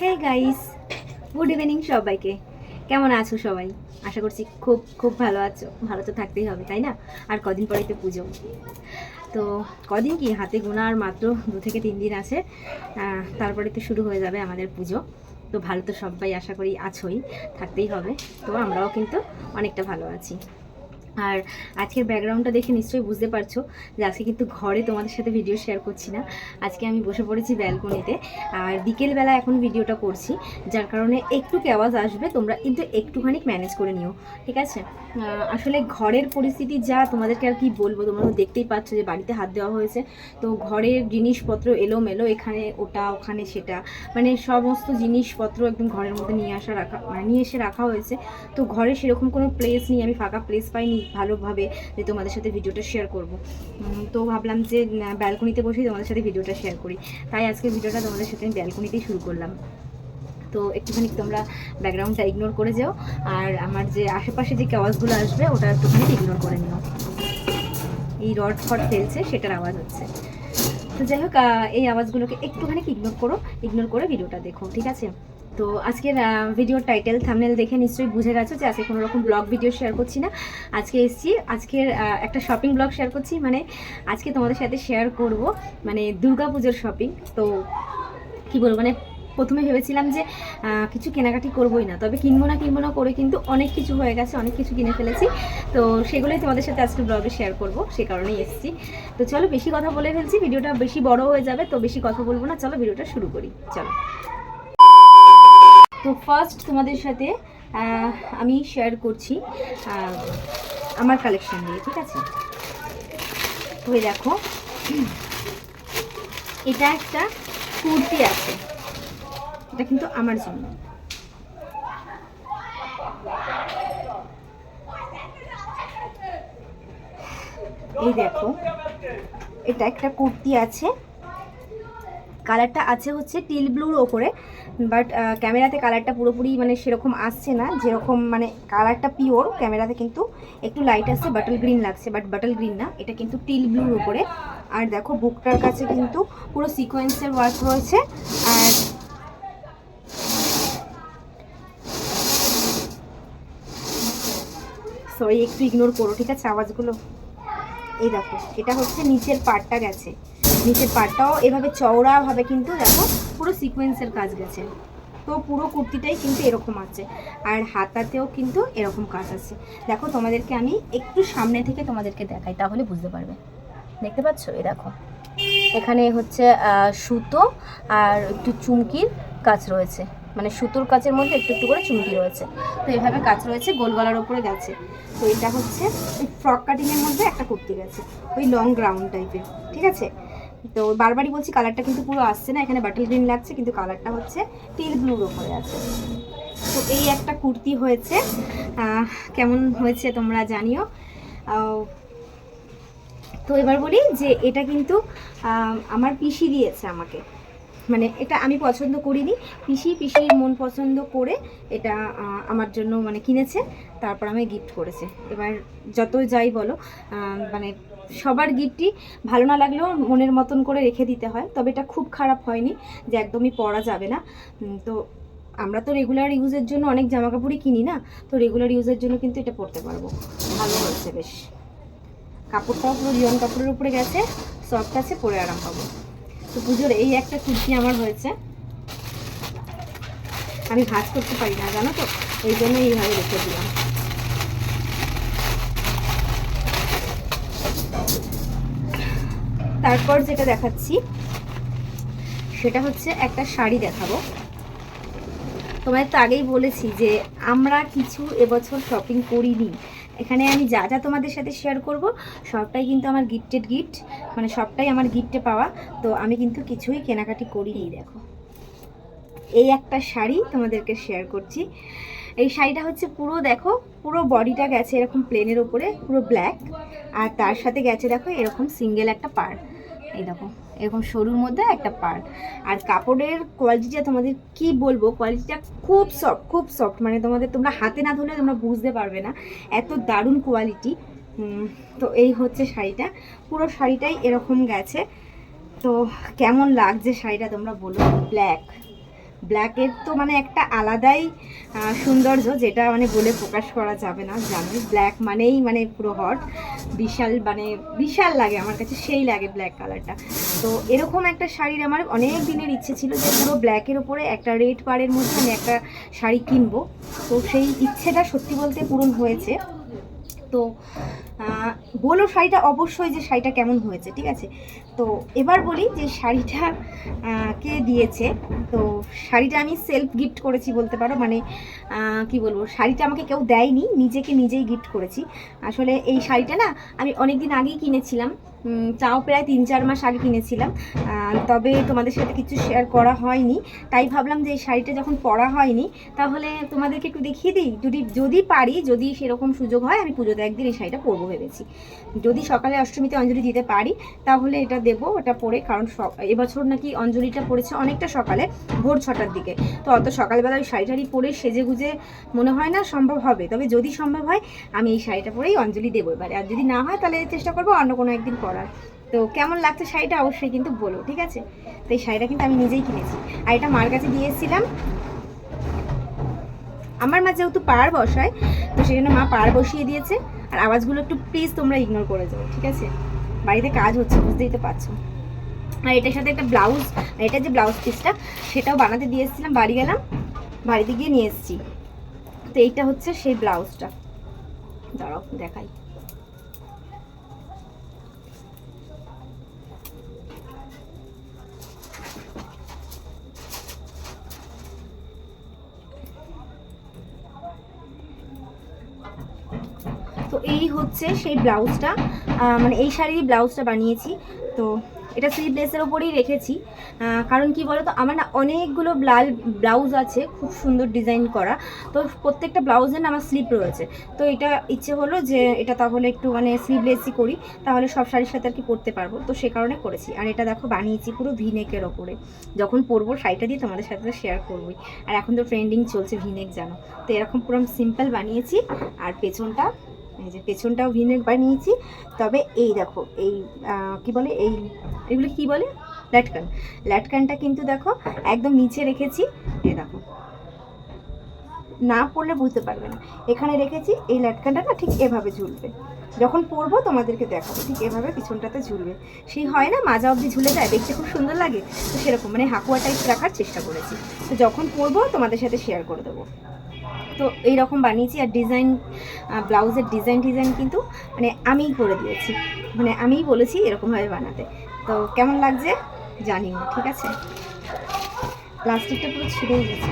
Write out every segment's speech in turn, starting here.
Hey guys good evening সবাইকে। কেমন আছো সবাই? আশা করছি খুব খুব ভালো আছো। ভালো তো থাকতেই হবে, তাই না? আর কদিন পরেই তো পুজো। তো কদিন কি? হাতে গোনা আর মাত্র দু থেকে তিন দিন আছে। তারপরে তো শুরু হয়ে যাবে আমাদের পুজো। তো ভালো তো সবাই আশা করি আছোই, থাকতেই হবে। তো আমরাও কিন্তু অনেকটা ভালো আছি। আর আজকের ব্যাকগ্রাউন্ডটা দেখে নিশ্চয়ই বুঝতে পারছ যে আজকে কিন্তু ঘরে তোমাদের সাথে ভিডিও শেয়ার করছি না। আজকে আমি বসে পড়েছি ব্যালকনিতে আর বিকেলবেলা এখন ভিডিওটা করছি, যার কারণে একটু আওয়াজ আসবে তোমরা কিন্তু একটুখানি ম্যানেজ করে নিও, ঠিক আছে? আসলে ঘরের পরিস্থিতি যা, তোমাদেরকে আর কি বলব? তোমরা দেখতেই পাচ্ছ যে বাড়িতে হাত দেওয়া হয়েছে। তো ঘরের জিনিসপত্র এলোমেলো, এখানে ওটা, ওখানে সেটা মানে সমস্ত জিনিসপত্র একদম ঘরের মধ্যে নিয়ে আসা রাখা মানে নিয়ে এসে রাখা হয়েছে। তো ঘরে সেরকম কোনো প্লেস নেই, আমি ফাঁকা প্লেস পাইনি ভালোভাবে যে তোমাদের সাথে ভিডিওটা শেয়ার করব। তো ভাবলাম যে ব্যালকনিতে বসেই তোমাদের সাথে ভিডিওটা শেয়ার করি। তাই আজকে ভিডিওটা তোমাদের সাথে আমি ব্যালকনিতেই শুরু করলাম। তো একটুখানি তোমরা ব্যাকগ্রাউন্ডটা ইগনোর করে যাও, আর আমার যে আশেপাশে যে আওয়াজগুলো আসবে, ওটা একটুখানি ইগনোর করে নিও। এই রড ফট ফেলছে, সেটার আওয়াজ হচ্ছে। তো যাই হোক এই আওয়াজগুলোকে একটুখানি ইগনোর করো ইগনোর করে ভিডিওটা দেখো, ঠিক আছে? তো আজকের ভিডিওর টাইটেল থামনেল দেখে নিশ্চয়ই বুঝে গেছো যে আজকে কোনো রকম ব্লগ ভিডিও শেয়ার করছি না। আজকে এসেছি, আজকের একটা শপিং ব্লগ শেয়ার করছি মানে আজকে তোমাদের সাথে শেয়ার করব মানে দুর্গা পুজোর শপিং তো কি বলব মানে প্রথমে ভেবেছিলাম যে কিছু কেনাকাটি করবোই না, তবে কিনবো না কিনবো না করে কিন্তু অনেক কিছু হয়ে গেছে, অনেক কিছু কিনে ফেলেছি। তো সেগুলোই তোমাদের সাথে আজকে ব্লগে শেয়ার করব, সে কারণেই এসেছি। তো চলো, বেশি কথা বলে ফেলছি ভিডিওটা বেশি বড় হয়ে যাবে, তো বেশি কথা বলব না, চলো ভিডিওটা শুরু করি, চলো। তো ফার্স্ট তোমাদের সাথে আমি শেয়ার করছি আমার কালেকশন দিয়ে ঠিক আছে? এই দেখো এটা একটা কুর্তি আছে। এটা কিন্তু আমার জন্য। এই দেখো, এটা একটা কুর্তি আছে। কালারটা আছে হচ্ছে টিল ব্লুর ওপরে, বাট ক্যামেরাতে কালারটা পুরোপুরি মানে সেরকম আসছে না, যেরকম মানে কালারটা পিওর, ক্যামেরাতে কিন্তু একটু লাইট আসছে বাটল গ্রিন লাগছে বাট বাটল গ্রিন না, এটা কিন্তু টিল ব্লুর ওপরে। আর দেখো বুকটার কাছে কিন্তু পুরো সিকোয়েন্সের ওয়ার্ক রয়েছে, আর সরি একটু ইগনোর করো, ঠিক আছে? আওয়াজগুলো। এই দেখো, এটা হচ্ছে নিচের পার্টটা গেছে। নিচের পার্টটাও এভাবে চওড়াভাবে কিন্তু দেখো পুরো সিকোয়েন্সের কাজ গেছে। তো পুরো কুর্তিটাই কিন্তু এরকম আছে। আর হাতাতেও কিন্তু এরকম কাজ আছে। দেখো তোমাদেরকে আমি একটু সামনে থেকে তোমাদেরকে দেখাই, তাহলে বুঝতে পারবে। দেখতে পাচ্ছ? এই দেখো। এখানে হচ্ছে সুতো আর একটু চুমকির কাজ রয়েছে। মানে সুতোর কাচের মধ্যে একটু একটু করে চুমকি রয়েছে। তো এভাবে কাজ রয়েছে, গোল গলার ওপরে গেছে। তো এটা হচ্ছে, ওই ফ্রক কাটিংয়ের মধ্যে একটা কুর্তি গেছে। ওই লং গ্রাউন্ড টাইপের ঠিক আছে? তো বারবারই বলছি কালারটা কিন্তু পুরো আসছে না, এখানে বাটল গ্রিন লাগছে, কিন্তু কালারটা হচ্ছে টিল ব্লুর ওপরে আছে। তো এই একটা কুর্তি হয়েছে কেমন হয়েছে তোমরা জানিও। তো এবার বলি যে এটা কিন্তু আমার পিসি দিয়েছে আমাকে। মানে এটা আমি পছন্দ করিনি, পিসি পিসির মন পছন্দ করে এটা আমার জন্য মানে কিনেছে, তারপর আমি গিফট করেছে। এবার যত যাই বলো মানে সবার গিফটই ভালো না লাগলেও মনের মতন করে রেখে দিতে হয়, তবে এটা খুব খারাপ হয়নি যে একদমই পরা যাবে না। তো আমরা তো রেগুলার ইউজের জন্য অনেক জামা কাপড়ই কিনি না, তো রেগুলার ইউজের জন্য কিন্তু এটা পরতে পারব। ভালো হয়েছে বেশ। কাপড়টাও পুরো রিয়ন কাপড়ের উপরে গেছে সফট আছে, পরে আরাম পাবো। তো পুজোর এই একটা কুর্তি আমার হয়েছে। আমি ভাজ করতে পারি না, জানো তো? এই জন্য এইভাবে রেখে দিলাম। তারপর যেটা দেখাচ্ছি, সেটা হচ্ছে একটা শাড়ি দেখাবো। তোমায় তো আগেই বলেছি যে আমরা কিছু এবছর শপিং করিনি। এখানে আমি যা যা তোমাদের সাথে শেয়ার করব, সবটাই কিন্তু আমার গিফটেড গিফট মানে সবটাই আমার গিফটে পাওয়া। তো আমি কিন্তু কিছুই কেনাকাটি করিনি দেখো। এই একটা শাড়ি তোমাদেরকে শেয়ার করছি। এই শাড়িটা হচ্ছে পুরো, দেখো, পুরো বডিটা গেছে এরকম প্লেনের ওপরে পুরো ব্ল্যাক আর তার সাথে গেছে, দেখো, এরকম সিঙ্গেল একটা পার এই দেখো, এরকম সরুর মধ্যে একটা পার্ট আর কাপড়ের কোয়ালিটিটা তোমাদের কি বলব? কোয়ালিটিটা খুব সফট খুব সফট মানে তোমাদের, তোমরা হাতে না ধরলে তোমরা বুঝতে পারবে না। এত দারুণ কোয়ালিটি তো এই হচ্ছে শাড়িটা। পুরো শাড়িটাই এরকম গেছে। তো কেমন লাগছে শাড়িটা তোমরা বলো? ব্ল্যাক ব্ল্যাকের তো মানে একটা আলাদাই সৌন্দর্য যেটা মানে বলে প্রকাশ করা যাবে না জানি ব্ল্যাক মানেই মানে পুরো হট বিশাল মানে বিশাল লাগে, আমার কাছে সেই লাগে ব্ল্যাক কালারটা তো এরকম একটা শাড়ির আমার অনেক দিনের ইচ্ছে ছিল যে পুরো ব্ল্যাকের ওপরে একটা রেড পাড়ের মধ্যে আমি একটা শাড়ি কিনবো। তো সেই ইচ্ছেটা সত্যি বলতে পূরণ হয়েছে। তো বলো শাড়িটা অবশ্যই যে শাড়িটা কেমন হয়েছে, ঠিক আছে? তো এবার বলি যে শাড়িটা কে দিয়েছে? তো শাড়িটা আমি সেলফ গিফট করেছি বলতে পারো মানে কি বলব, শাড়িটা আমাকে কেউ দেয়নি, নিজেকে নিজেই গিফট করেছি। আসলে এই শাড়িটা না, আমি অনেক দিন আগেই কিনেছিলাম তাও প্রায় তিন চার মাস আগে কিনেছিলাম। তবে তোমাদের সাথে কিছু শেয়ার করা হয়নি, তাই ভাবলাম যে এই শাড়িটা যখন পরা হয়নি, তাহলে তোমাদেরকে একটু দেখিয়ে দিই। যদি যদি পারি, যদি সেরকম সুযোগ হয়, আমি পুজোতে একদিন এই শাড়িটা পরবো ভেবেছি। যদি সকালে অষ্টমীতে অঞ্জলি দিতে পারি, তাহলে এটা দেবো, ওটা পরে কারণ এবছর নাকি অঞ্জলিটা পড়েছে অনেকটা সকালে, ভোর ছটার দিকে। তো অত সকালবেলা ওই শাড়ি টাড়ি পরে সেজে গুজে মনে হয় না সম্ভব হবে। তবে যদি সম্ভব হয়, আমি এই শাড়িটা পরেই অঞ্জলি দেবো এবারে। আর যদি না হয়, তাহলে চেষ্টা করব অন্য কোনো একদিন পরার। তো কেমন লাগছে শাড়িটা অবশ্যই কিন্তু বলো, ঠিক আছে? তো এই শাড়িটা কিন্তু আমি নিজেই কিনেছি। আর এটা মার কাছে দিয়ে এসেছিলাম। আমার মা যেহেতু পার বসায়, তো সেই জন্য মা পার বসিয়ে দিয়েছে। আর আওয়াজগুলো একটু প্লিজ তোমরা ইগনোর করে যাও, ঠিক আছে? বাড়িতে কাজ হচ্ছে, বুঝতেই তো পারছ। আর এটার সাথে একটা ব্লাউজ এটা যে ব্লাউজ পিসটা সেটাও বানাতে দিয়ে এসেছিলাম, বাড়ি গেলাম, বাড়িতে গিয়ে নিয়ে এসেছি। তো এইটা হচ্ছে সেই ব্লাউজটা। দাঁড়াও, দেখাই। তো এই হচ্ছে সেই ব্লাউজটা। মানে এই শাড়ির ব্লাউজটা বানিয়েছি। তো এটা স্লিভলেসের ওপরেই রেখেছি। কারণ কি বলো তো আমার না অনেকগুলো ব্লাল ব্লাউজ আছে, খুব সুন্দর ডিজাইন করা। তো প্রত্যেকটা ব্লাউজের না আমার স্লিপ রয়েছে। তো এটা ইচ্ছে হলো যে এটা তাহলে একটু মানে স্লিভলেসই করি, তাহলে সব শাড়ির সাথে আর কি পরতে পারব। তো সে কারণে করেছি। আর এটা দেখো বানিয়েছি পুরো ভিনেকের ওপরে। যখন পরবো শাড়িটা দিয়ে তোমাদের সাথে শেয়ার করবোই। আর এখন তো ট্রেন্ডিং চলছে ভিনেক জানো। তো এরকম পুরো সিম্পল বানিয়েছি, আর পেছনটা এই যে পেছনটাও ভিনেক বানিয়েছি তবে এই দেখো, এই কি বলে? এই, এগুলো কি বলে? ল্যাটকান। ল্যাটকানটা কিন্তু দেখো একদম নিচে রেখেছি। এই দেখো। না পড়লে বুঝতে পারবে না। এখানে রেখেছি, এই ল্যাটকানটা না ঠিক এভাবে ঝুলবে। যখন পরবো তোমাদেরকে দেখাবো, ঠিক এভাবে পিছনটাতে ঝুলবে। সেই হয় না, মাজা অবধি ঝুলে যায়, দেখতে খুব সুন্দর লাগে। তো সেরকম মানে হাকুয়া টাইপ রাখার চেষ্টা করেছি। তো যখন পরবো তোমাদের সাথে শেয়ার করে দেবো। তো এইরকম বানিয়েছি আর ডিজাইন ব্লাউজের ডিজাইন ডিজাইন কিন্তু মানে আমিই করে দিয়েছি। মানে আমিই বলেছি এরকমভাবে বানাতে। তো কেমন লাগছে জানি না ঠিক আছে? প্লাস্টিকটা পুরো ছিঁড়েই গেছে।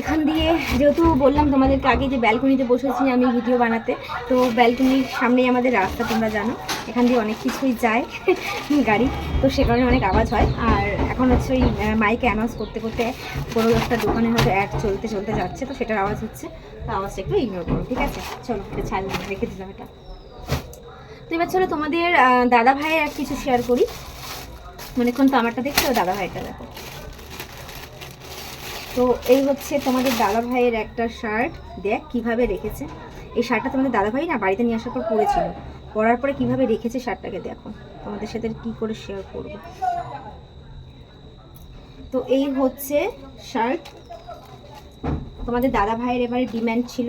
এখান দিয়ে যেহেতু বললাম তোমাদেরকে আগে যে ব্যালকনিতে বসেছি আমি ভিডিও বানাতে, তো ব্যালকনির সামনেই আমাদের রাস্তা, তোমরা জানো। এখান দিয়ে অনেক কিছুই যায় গাড়ি, তো সে কারণে অনেক আওয়াজ হয়। আর এখন হচ্ছে ওই মাইকে অ্যানাউন্স করতে করতে কোনো একটা দোকানে হয়তো অ্যাড চলতে চলতে যাচ্ছে, তো সেটার আওয়াজ হচ্ছে। তো আওয়াজটা একটু ইগনোর করো, ঠিক আছে? চলো ছাড়, রেখে দিলাম এটা। তো এবার চলো তোমাদের দাদা ভাইয়ের কিছু শেয়ার করি। অনেকক্ষণ তো আমারটা দেখছ দাদা ভাইটা দেখো। তো এই হচ্ছে তোমাদের দাদা ভাইয়ের একটা শার্ট দেখ কীভাবে রেখেছে। এই শার্টটা তোমাদের দাদা ভাই না বাড়িতে নিয়ে আসার পর পরেছিল। পরার পরে কীভাবে রেখেছে শার্টটাকে দেখো। তোমাদের সাথে কি করে শেয়ার করব। তো এই হচ্ছে শার্ট তোমাদের দাদা ভাইয়ের এবারে ডিম্যান্ড ছিল।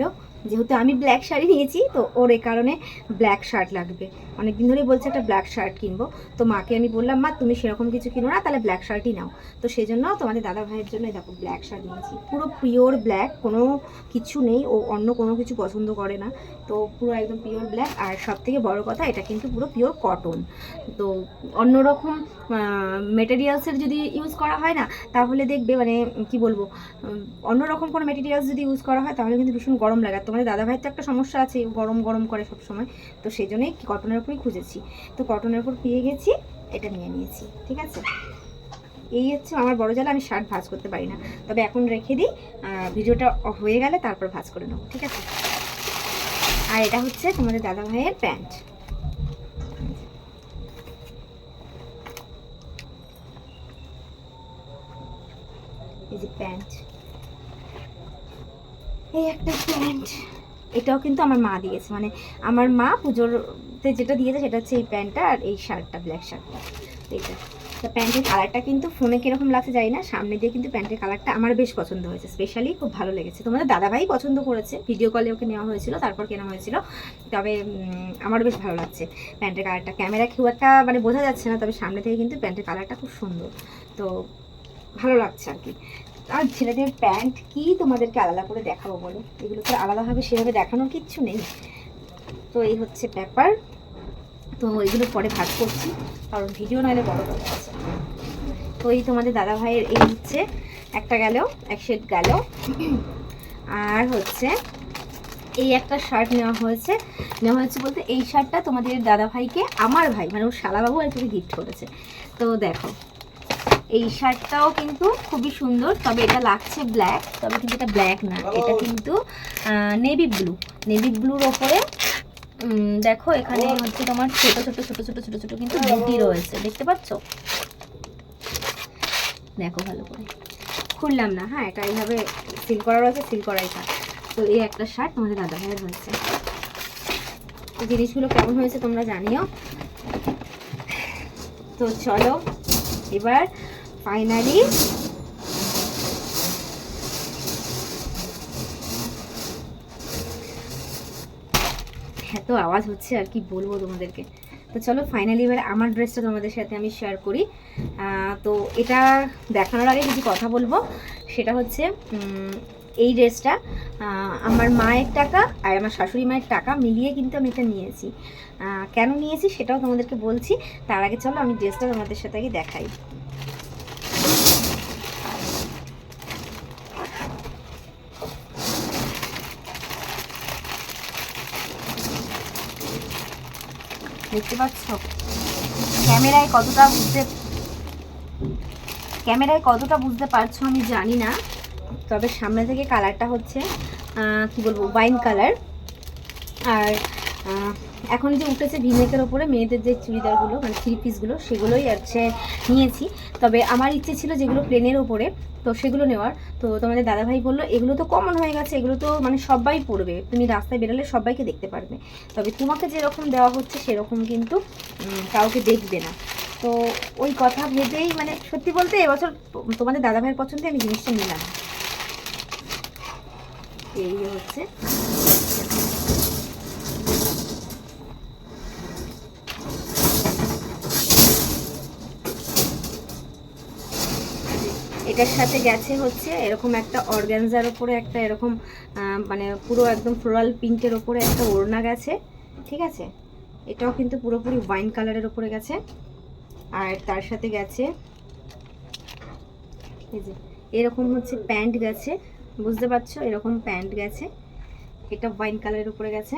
যেহেতু আমি ব্ল্যাক শাড়ি নিয়েছি, তো ওর এই কারণে ব্ল্যাক শার্ট লাগবে। অনেকদিন ধরেই বলছে একটা ব্ল্যাক শার্ট কিনবো। তো মাকে আমি বললাম, মা, তুমি সেরকম কিছু কিনো না, তাহলে ব্ল্যাক শার্টই নাও। তো সেই জন্য তোমাদের দাদা ভাইয়ের জন্য দেখো ব্ল্যাক শার্ট নিয়েছি। পুরো পিওর ব্ল্যাক কোনো কিছু নেই, ও অন্য কোনো কিছু পছন্দ করে না। তো পুরো একদম পিওর ব্ল্যাক আর সব থেকে বড় কথা, এটা কিন্তু পুরো পিওর কটন তো অন্যরকম মেটেরিয়ালসের যদি ইউজ করা হয় না, তাহলে দেখবে মানে কি বলব অন্যরকম কোনো মেটেরিয়ালস যদি ইউজ করা হয়, তাহলে কিন্তু ভীষণ গরম লাগে। আর তোমাদের দাদা ভাইয়ের তো একটা সমস্যা আছে, গরম গরম করে সব সময় তো সেই জন্যই কটনের উপরই খুঁজেছি। তো কটনের উপর পেয়ে গেছি, এটা নিয়ে নিয়েছি, ঠিক আছে? এই হচ্ছে আমার বড় জালে আমি শার্ট ভাজ করতে পারি না। তবে এখন রেখে দিই ভিডিওটা হয়ে গেলে তারপর ভাজ করে নেব, ঠিক আছে? আর এটা হচ্ছে তোমাদের দাদা ভাইয়ের প্যান্ট। এই যে প্যান্ট। এই একটা প্যান্ট। এটাও কিন্তু আমার মা দিয়েছে মানে আমার মা পুজোরতে যেটা দিয়েছে সেটা হচ্ছে এই প্যান্টটা আর এই শার্টটা ব্ল্যাক শার্টটা। এইটা তো প্যান্টের কালারটা কিন্তু ফোনে কীরকম লাগছে জানি না সামনে দিয়ে কিন্তু প্যান্টের কালারটা আমার বেশ পছন্দ হয়েছে স্পেশালি খুব ভালো লেগেছে। তোমাদের দাদাভাই পছন্দ করেছে ভিডিও কলে ওকে নেওয়া হয়েছিল তারপর কেনা হয়েছিল তবে উম, আমারও বেশ ভালো লাগছে প্যান্টের কালারটা ক্যামেরা খুব একটা মানে বোঝা যাচ্ছে না তবে সামনে থেকে কিন্তু প্যান্টের কালারটা খুব সুন্দর। তো ভালো লাগছে আর কি। আর ছেলেদের প্যান্ট কি তোমাদেরকে আলাদা করে দেখাবো বলো? এগুলো তো আলাদাভাবে সেভাবে দেখানোর কিচ্ছু নেই। তো এই হচ্ছে ব্যাপার। তো এগুলো পরে ভাগ করছি, কারণ ভিডিও নাহলে বড় হয়ে যাচ্ছে তো এই তোমাদের দাদা ভাইয়ের এই হচ্ছে, একটা গেল, এক সেট গেল। আর হচ্ছে, এই একটা শার্ট নেওয়া হয়েছে। নেওয়া হয়েছে বলতে এই শার্টটা তোমাদের দাদা ভাইকে আমার ভাই মানে ওর শালাবাবু আর কি গিফট করেছে। তো দেখো, এই শার্টটাও কিন্তু খুবই সুন্দর, তবে এটা লাগছে ব্ল্যাক তবে কিন্তু এটা ব্ল্যাক না। এটা কিন্তু নেভি ব্লু নেভি ব্লুর ওপরে দেখো, এখানে হচ্ছে তোমার ছোট ছোট ছোট ছোট ছোট ছোট কিন্তু বুটি রয়েছে, দেখতে পাচ্ছ? দেখো ভালো করে। খুললাম না হ্যাঁ এটা এইভাবে সিল করা রয়েছে সিল করাই থাক। তো এই একটা শার্ট তোমাদের দাদা ভাইয়ের হয়েছে জিনিসগুলো কেমন হয়েছে তোমরা জানিও। তো চলো, এবার ফাইনালি আওয়াজ হচ্ছে আর কি বলব তোমাদেরকে। তো চলো ফাইনালি এবার আমার ড্রেসটা তোমাদের সাথে আমি শেয়ার করি। তো এটা দেখানোর আগে কিছু কথা বলব। সেটা হচ্ছে এই ড্রেসটা আমার মায়ের টাকা আর আমার শাশুড়ি মায়ের টাকা মিলিয়ে কিন্তু আমি এটা নিয়েছি। কেন নিয়েছি সেটাও তোমাদেরকে বলছি। তার আগে চলো, আমি ড্রেসটা তোমাদের সাথে আগে দেখাই। দেখতে পাচ্ছ? ক্যামেরায় কতটা বুঝতে ক্যামেরায় কতটা বুঝতে পারছ আমি জানি না। তবে সামনে থেকে কালারটা হচ্ছে কি বলব ওয়াইন কালার আর এখন যে উঠেছে ভিমেকের ওপরে মেয়েদের যে চুড়িদারগুলো মানে থ্রি পিসগুলো সেগুলোই হচ্ছে নিয়েছি। তবে আমার ইচ্ছে ছিল যেগুলো প্লেনের ওপরে, তো সেগুলো নেওয়ার। তো তোমাদের দাদাভাই বলল, এগুলো তো কমন হয়ে গেছে, এগুলো তো মানে সবাই পড়বে তুমি রাস্তায় বেরোলে সবাইকে দেখতে পারবে। তবে তোমাকে যেরকম দেওয়া হচ্ছে, সেরকম কিন্তু কাউকে দেখবে না। তো ওই কথা ভেবেই মানে সত্যি বলতে এবছর তোমাদের দাদাভাইয়ের পছন্দে আমি জিনিসটা নিলাম। এই হচ্ছে এটার সাথে গেছে হচ্ছে এরকম একটা অর্গ্যানজার ওপরে একটা এরকম মানে পুরো একদম ফ্লোরাল পিঙ্কের ওপরে একটা ওড়না গেছে, ঠিক আছে? এটাও কিন্তু পুরোপুরি ওয়াইন কালারের ওপরে গেছে। আর তার সাথে গেছে, এই যে, এরকম হচ্ছে প্যান্ট গেছে, বুঝতে পারছ? এরকম প্যান্ট গেছে, এটা ওয়াইন কালারের উপরে গেছে।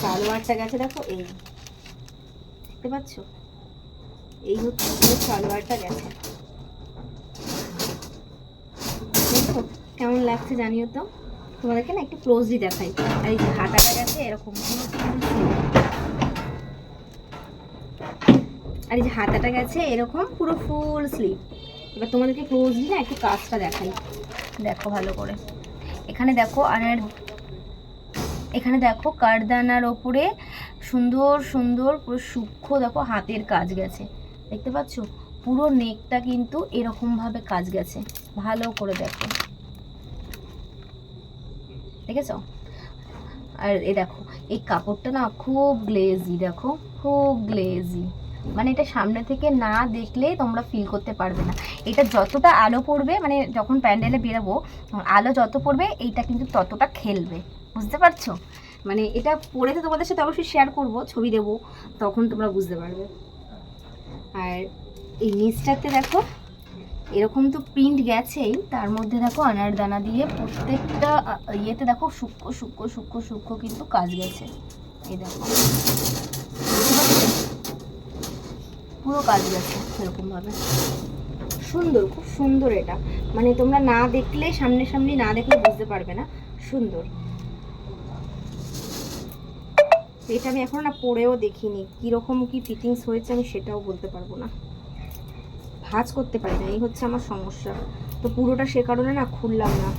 সালোয়ারটা গেছে, দেখো, এই। দেখতে পাচ্ছ? এই হচ্ছে সালোয়ারটা গেছে দেখো, কেমন লাগছে জানিও তো? তোমাদেরকে না একটু ক্লোজলি দেখাই। আর এই যে হাতাটা গেছে, এরকম আর এই যে হাতাটা গেছে, এরকম পুরো ফুল স্লিভ এবার তোমাদেরকে ক্লোজলি না একটু কাজটা দেখাই। দেখো ভালো করে। এখানে দেখো আর এখানে দেখো কারদানার ওপরে সুন্দর সুন্দর পুরো সূক্ষ্ম দেখো হাতের কাজ গেছে। দেখতে পাচ্ছ? পুরো নেকটা কিন্তু এরকমভাবে কাজ গেছে। ভালো করে দেখো। দেখেছ? আর এ দেখো, এই কাপড়টা না খুব গ্লেজি দেখো, খুব গ্লেজি মানে এটা সামনে থেকে না দেখলেই তোমরা ফিল করতে পারবে না। এটা যতটা আলো পড়বে মানে যখন প্যান্ডেলে বেরোবো, আলো যত পড়বে, এইটা কিন্তু ততটা খেলবে। বুঝতে পারছ? মানে এটা পরে তো তোমাদের সাথে অবশ্যই শেয়ার করব, ছবি দেবো, তখন তোমরা বুঝতে পারবে। আর এই নিচটাতে দেখো, এরকম তো প্রিন্ট গেছেই, তার মধ্যে দেখো আনার দানা দিয়ে প্রত্যেকটা ইয়েতে দেখো সূক্ষ্ম সূক্ষ্ম সূক্ষ্ম সূক্ষ্ম কিন্তু কাজ গেছে। এই দেখো। পুরো কাজ গেছে এরকমভাবে সুন্দর, খুব সুন্দর এটা। মানে তোমরা না দেখলে সামনে সামনে না দেখলে বুঝতে পারবে না। সুন্দর। এটা আমি এখন না পরেও দেখিনি। কীরকম কি ফিটিংস হয়েছে আমি সেটাও বলতে পারব না। ভাঁজ করতে পারি না, এই হচ্ছে আমার সমস্যা। তো পুরোটা সে কারণে না খুললাম না।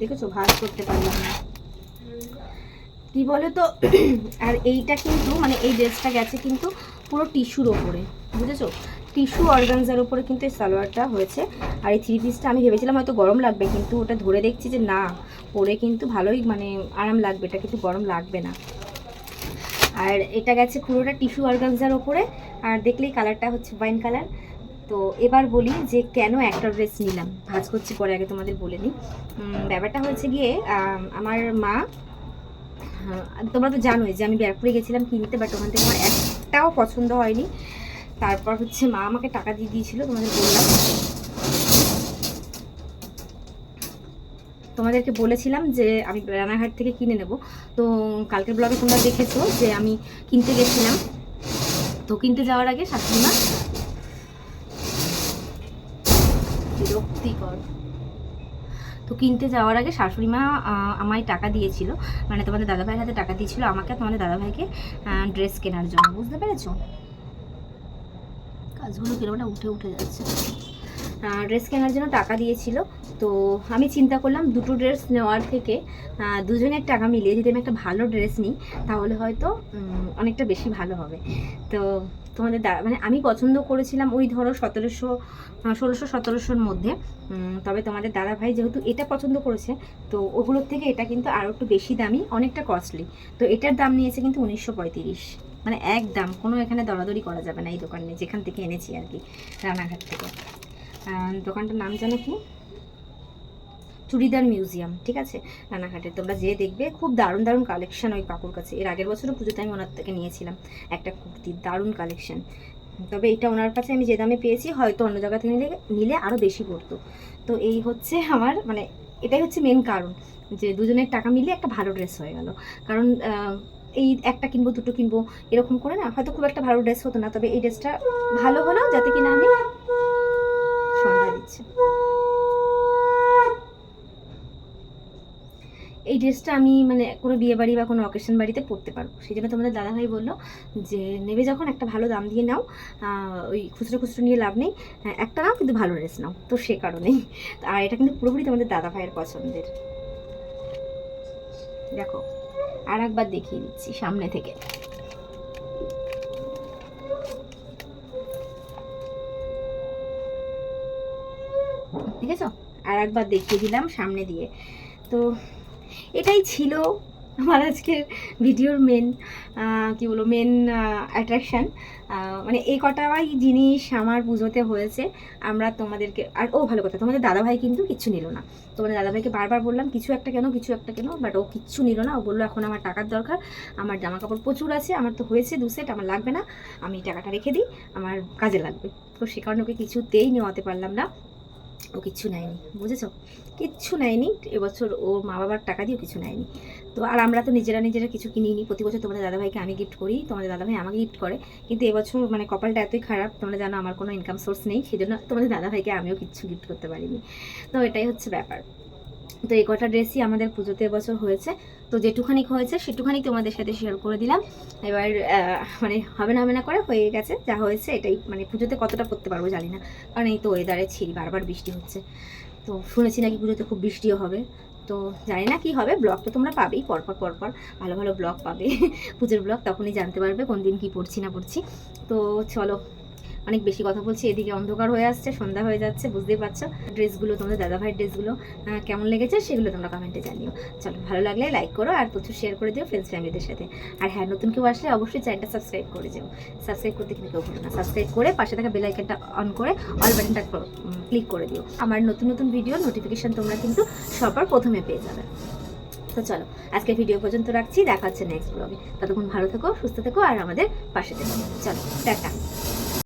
দেখেছ? ভাজ করতে পারলাম না। কি বলে তো আর এইটা কিন্তু মানে এই ড্রেসটা গেছে কিন্তু পুরো টিস্যুর ওপরে, বুঝেছ? টিস্যু অর্গানজার ওপরে কিন্তু এই সালোয়ারটা হয়েছে। আর এই থ্রি পিসটা আমি ভেবেছিলাম হয়তো গরম লাগবে কিন্তু ওটা ধরে দেখছি যে না পরে কিন্তু ভালোই মানে আরাম লাগবে এটা কিন্তু গরম লাগবে না। আর এটা গেছে পুরোটা টিস্যু অর্গানজার ওপরে আর দেখলেই কালারটা হচ্ছে ওয়াইন কালার তো এবার বলি যে কেন একটা ড্রেস নিলাম ভাজ করছি পরে আগে তোমাদের বলে নিই ব্যাপারটা হচ্ছে গিয়ে আমার মা হ্যাঁ, তোমরা তো জানোই যে আমি ব্যারাকপুরে গেছিলাম কিনতে বাট ওখান থেকে আমার একটাও পছন্দ হয়নি। তারপর হচ্ছে মা আমাকে টাকা দিয়ে দিয়েছিল, তোমাদের বললাম। তোমাদেরকে বলেছিলাম যে আমি রানাঘাট থেকে কিনে নেব। তো কালকের ব্লগে তোমরা দেখেছ যে আমি কিনতে গেছিলাম। তো কিনতে যাওয়ার আগে শাশুড়ি মা বিরক্তিকর। তো কিনতে যাওয়ার আগে শাশুড়ি মা আমায় টাকা দিয়েছিল। মানে তোমাদের দাদাভাইয়ের হাতে টাকা দিয়েছিল, আমাকে তোমাদের দাদাভাইকে ড্রেস কেনার জন্য, বুঝতে পেরেছ? কাজগুলো কিরকমটা উঠে উঠে যাচ্ছে। ড্রেস কেনার জন্য টাকা দিয়েছিল। তো আমি চিন্তা করলাম দুটো ড্রেস নেওয়ার থেকে দুজনের টাকা মিলিয়ে যদি আমি একটা ভালো ড্রেস নিই, তাহলে হয়তো অনেকটা বেশি ভালো হবে। তো তোমাদের দা মানে আমি পছন্দ করেছিলাম ওই ধরো সতেরোশো ষোলোশো, সতেরোশোর মধ্যে। তবে তোমাদের দাদা ভাই যেহেতু এটা পছন্দ করেছে, তো ওগুলোর থেকে এটা কিন্তু আরও একটু বেশি দামি, অনেকটা কস্টলি তো এটার দাম নিয়েছে কিন্তু উনিশশো পঁয়ত্রিশ। মানে একদম কোনো এখানে দরাদরি করা যাবে না এই দোকানে, যেখান থেকে এনেছি আর কি, রানাঘাট থেকে। দোকানটার নাম জানো কি? চুড়িদার মিউজিয়াম, ঠিক আছে? রানাঘাটে তোমরা যে দেখবে, খুব দারুণ দারুণ কালেকশন ওই কাকুর কাছে। এর আগের বছরও পুজোতে আমি ওনার থেকে নিয়েছিলাম একটা কুর্তি, দারুণ কালেকশন তবে এটা ওনার কাছে আমি যে দামে পেয়েছি, হয়তো অন্য জায়গা থেকে নিলে নিলে আরও বেশি পড়তো। তো এই হচ্ছে আমার মানে এটাই হচ্ছে মেন কারণ, যে দুজনের টাকা মিলে একটা ভালো ড্রেস হয়ে গেল। কারণ এই একটা কিনবো দুটো কিনবো এরকম করে না হয়তো খুব একটা ভালো ড্রেস হতো না তবে এই ড্রেসটা ভালো হলো যাতে কিনা আমি সন্ধ্যা দিচ্ছে। এই ড্রেসটা আমি মানে কোনো বিয়ে বাড়ি বা কোনো অকেশন বাড়িতে পরতে পারব। সেই জন্য তোমাদের দাদাভাই বলল যে নেবে যখন একটা ভালো দাম দিয়ে নাও ওই খুচরো খুচরো নিয়ে লাভ নেই হ্যাঁ, একটা নাও কিন্তু ভালো ড্রেস নাও। তো সে কারণেই। আর এটা কিন্তু পুরোপুরি তোমাদের দাদা ভাইয়ের পছন্দের। দেখো আর একবার দেখিয়ে দিচ্ছি সামনে থেকে। ঠিক আছে আর একবার দেখিয়ে দিলাম সামনে দিয়ে। তো এটাই ছিল আমার আজকের ভিডিওর মেন কি বলব মেন অ্যাট্রাকশান মানে এই কটাই জিনিস আমার পুজোতে হয়েছে। আমরা তোমাদেরকে, আর ও ভালো কথা, তোমাদের দাদাভাই কিন্তু কিচ্ছু নিল না। তোমাদের দাদাভাইকে বারবার বললাম, কিছু একটা কেন, কিছু একটা কেন? বাট ও কিচ্ছু নিল না। ও বলল, এখন আমার টাকার দরকার। আমার জামা কাপড় প্রচুর আছে, আমার তো হয়েছে দু সেট আমার লাগবে না। আমি টাকাটা রেখে দিই, আমার কাজে লাগবে। তো সে কারণে ওকে কিছুতেই নেওয়াতে পারলাম না। ও কিছু নেয়নি, বুঝেছ? কিচ্ছু নেয়নি, এবছর ওর মা বাবার টাকা দিয়েও কিছু নেয়নি। তো আর আমরা তো নিজেরা নিজেরা কিছু কিনিনি, প্রতি বছর তোমাদের দাদাভাইকে আমি গিফট করি, তোমাদের দাদাভাই আমাকে গিফট করে। কিন্তু এবছর মানে কপালটা এতই খারাপ, তোমরা জানো আমার কোনো ইনকাম সোর্স নেই সেই জন্য তোমাদের দাদাভাইকে আমিও কিচ্ছু গিফট করতে পারিনি। তো এটাই হচ্ছে ব্যাপার। তো এই কটা ড্রেসই আমাদের পুজোতে এবছর হয়েছে। তো যেটুখানি হয়েছে সেটুখানি তোমাদের সাথে শেয়ার করে দিলাম। এবার মানে হবে না হবে না করে হয়ে গেছে, যা হয়েছে এটাই। মানে পুজোতে কতটা করতে পারব জানি না, কারণ এই তো ওয়েদারে ছিঁড়ি বারবার বৃষ্টি হচ্ছে। তো শুনেছি নাকি পুজোতে খুব বৃষ্টিও হবে। তো জানি না কি হবে ব্লগ তো তোমরা পাবেই, পরপর পরপর। ভালো ভালো ব্লগ পাবে। পুজোর ব্লগ তখনই জানতে পারবে কোন দিন কি পড়ছি না পড়ছি। তো চলো অনেক বেশি কথা বলছি, এদিকে অন্ধকার হয়ে আসছে, সন্ধ্যা হয়ে যাচ্ছে, বুঝতেই পারছ। ড্রেসগুলো, তোমাদের দাদাভাইয়ের ড্রেসগুলো কেমন লেগেছে সেগুলো তোমরা কমেন্টে জানিও। চলো, ভালো লাগলে লাইক করো আর প্রচুর শেয়ার করে দিও ফ্রেন্ডস ফ্যামিলিদের সাথে। আর হ্যাঁ নতুন কেউ আসলে অবশ্যই চ্যানেলটা সাবস্ক্রাইব করে যাও। সাবস্ক্রাইব করতে কিন্তু কেউ ভুলো না। সাবস্ক্রাইব করে পাশে থাকা বেল আইকনটা অন করে অল বাটনটা ক্লিক করে দিও। আমার নতুন নতুন ভিডিও নোটিফিকেশান তোমরা কিন্তু সবার প্রথমে পেয়ে যাবে। তো চলো আজকে ভিডিও পর্যন্ত রাখছি। দেখা হচ্ছে নেক্সট ব্লগে ততক্ষণ ভালো থেকো, সুস্থ থেকো আর আমাদের পাশে থেকো। চলো, টাটা।